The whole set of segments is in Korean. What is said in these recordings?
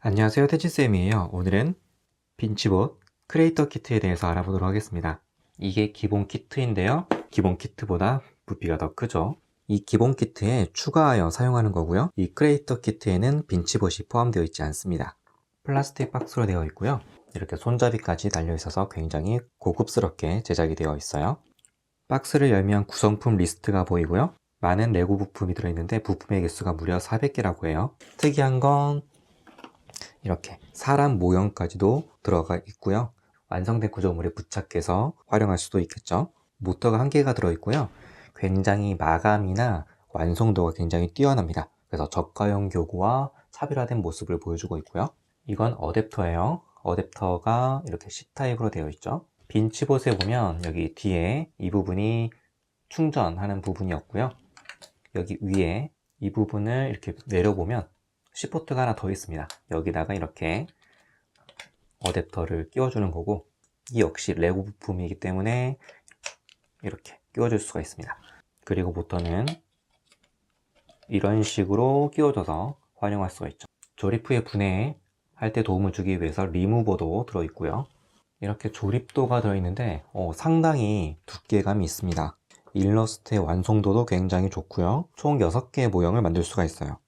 안녕하세요 태진쌤이에요. 오늘은 빈치봇 크리에이터 키트에 대해서 알아보도록 하겠습니다. 이게 기본 키트인데요. 기본 키트보다 부피가 더 크죠. 이 기본 키트에 추가하여 사용하는 거고요. 이 크리에이터 키트에는 빈치봇이 포함되어 있지 않습니다. 플라스틱 박스로 되어 있고요 이렇게 손잡이까지 달려 있어서 굉장히 고급스럽게 제작이 되어 있어요 박스를 열면 구성품 리스트가 보이고요 많은 레고 부품이 들어있는데 부품의 개수가 무려 400개라고 해요 특이한 건 이렇게 사람 모형까지도 들어가 있고요. 완성된 구조물에 부착해서 활용할 수도 있겠죠. 모터가 한 개가 들어있고요. 굉장히 마감이나 완성도가 굉장히 뛰어납니다. 그래서 저가형 교구와 차별화된 모습을 보여주고 있고요. 이건 어댑터예요. 어댑터가 이렇게 C타입으로 되어 있죠. 빈치봇에 보면 여기 뒤에 이 부분이 충전하는 부분이었고요. 여기 위에 이 부분을 이렇게 내려보면 C포트가 하나 더 있습니다. 여기다가 이렇게 어댑터를 끼워주는 거고 이 역시 레고 부품이기 때문에 이렇게 끼워줄 수가 있습니다. 그리고 모터는 이런 식으로 끼워줘서 활용할 수가 있죠. 조립 후에 분해 할 때 도움을 주기 위해서 리무버도 들어있고요. 이렇게 조립도가 들어있는데 어, 상당히 두께감이 있습니다. 일러스트의 완성도도 굉장히 좋고요. 총 6개의 모형을 만들 수가 있어요.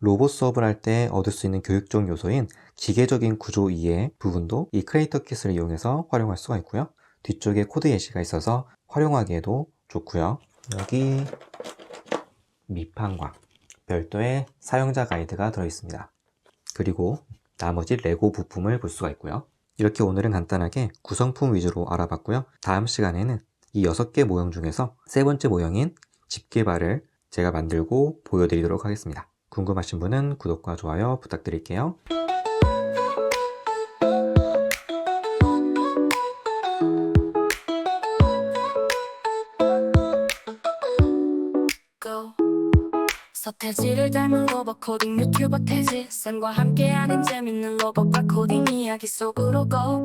로봇 수업을 할 때 얻을 수 있는 교육적 요소인 기계적인 구조 이해 부분도 이 크리에이터 킷을 이용해서 활용할 수가 있고요. 뒤쪽에 코드 예시가 있어서 활용하기에도 좋고요. 여기 밑판과 별도의 사용자 가이드가 들어있습니다. 그리고 나머지 레고 부품을 볼 수가 있고요. 이렇게 오늘은 간단하게 구성품 위주로 알아봤고요. 다음 시간에는 이 6개 모형 중에서 세 번째 모형인 집 개발을 제가 만들고 보여드리도록 하겠습니다. 궁금하신 분은 구독과 좋아요 부탁드릴게요. 서태지를 닮은 로봇 코딩 유튜버 태지. 쌤과 함께하는 재밌는 로봇과 코딩 이야기 속으로 go